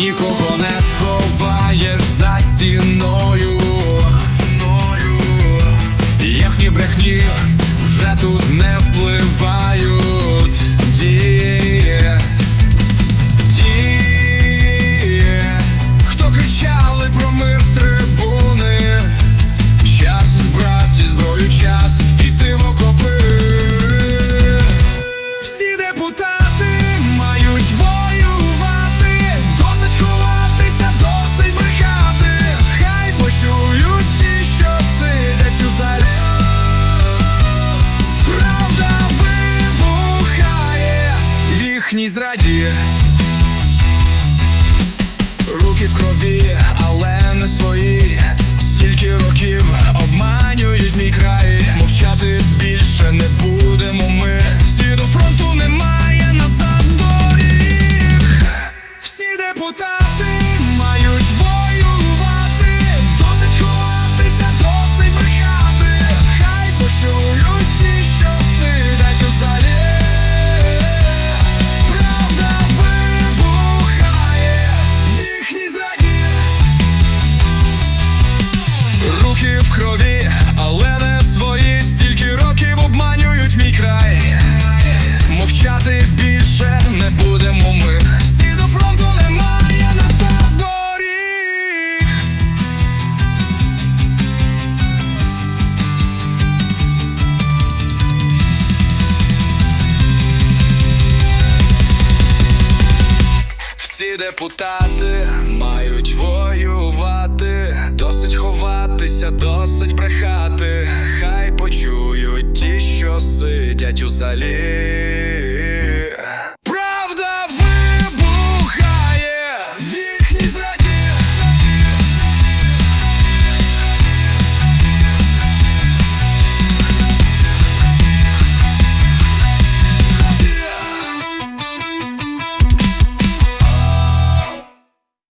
нікого не сховаєш за стіною. Їхні брехні вже тут не Руки в крові, але крові, але не свої. Стільки років обманюють мій край. Мовчати більше не будемо ми. Всі до фронту немає назад доріг. Всі депутати мають воювати, досить ховатися, сидять у залі.